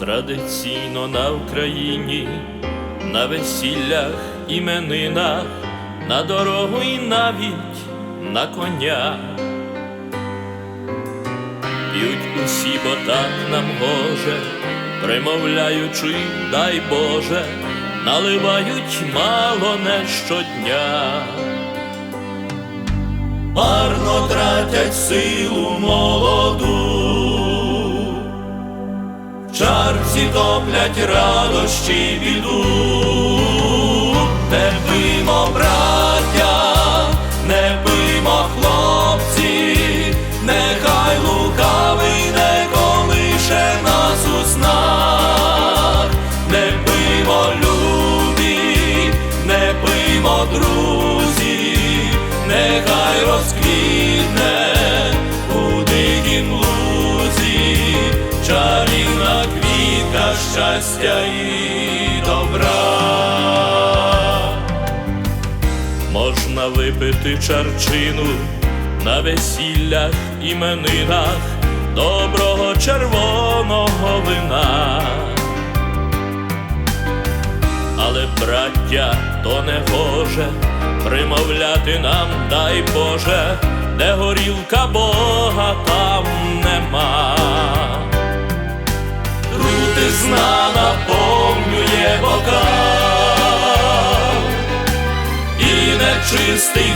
Традиційно на Україні, на весіллях, іменинах, на дорогу і навіть на коня. П'ють усі, бо так нам гоже, примовляючи, дай Боже, наливають мало не щодня. Марно тратять силу молоду, чарці топлять радощі біду, не пиймо, браття, не пиймо, хлопці, нехай лукавий не колише нас у снах, не пиймо, любі, не пиймо, друзі, нехай розквітне щастя і добра. Можна випити чарчину на весіллях іменинах доброго червоного вина. Але браття то не гоже примовляти нам, дай Боже, де горілка Бога там нема. Крутизна наповнює бока і нечистий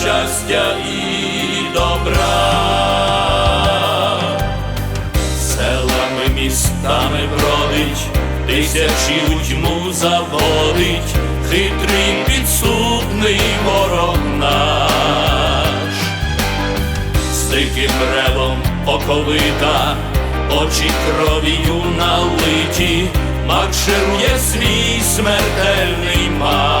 щастя і добра. Селами містами бродить, тисячі у тьму заводить, хитрий підступний ворог наш з диким ревом оковита, очі кров'ю налиті, марширує свій смертельний марш.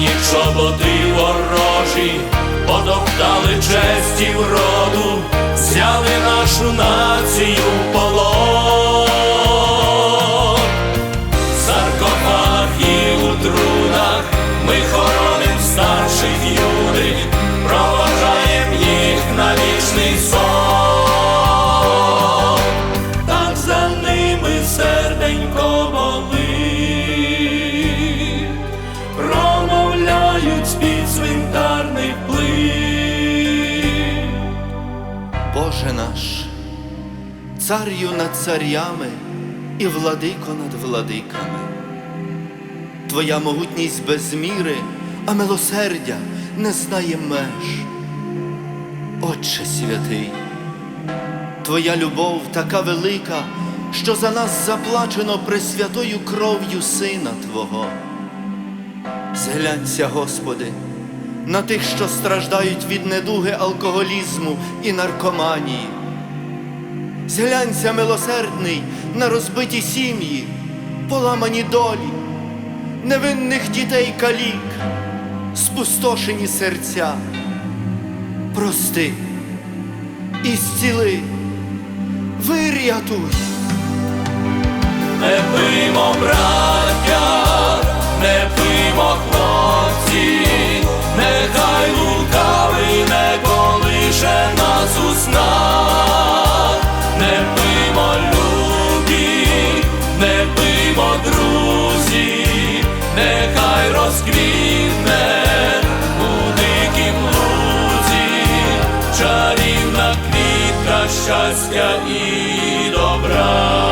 П'яні чоботи ворожі, потоптали честі вроду, царю над царями і владико над владиками. Твоя могутність без міри, а милосердя не знає меж. Отче святий, Твоя любов така велика, що за нас заплачено пресвятою кров'ю Сина Твого. Зглянься, Господи, на тих, що страждають від недуги алкоголізму і наркоманії. Зглянься, милосердний, на розбиті сім'ї, поламані долі, невинних дітей калік, спустошені серця. Прости і зціли, вирятуй. Не пиймо, браття, не пиймо, хлопці, нехай лукавий не колише нас у чарівна квітка щастя і добра.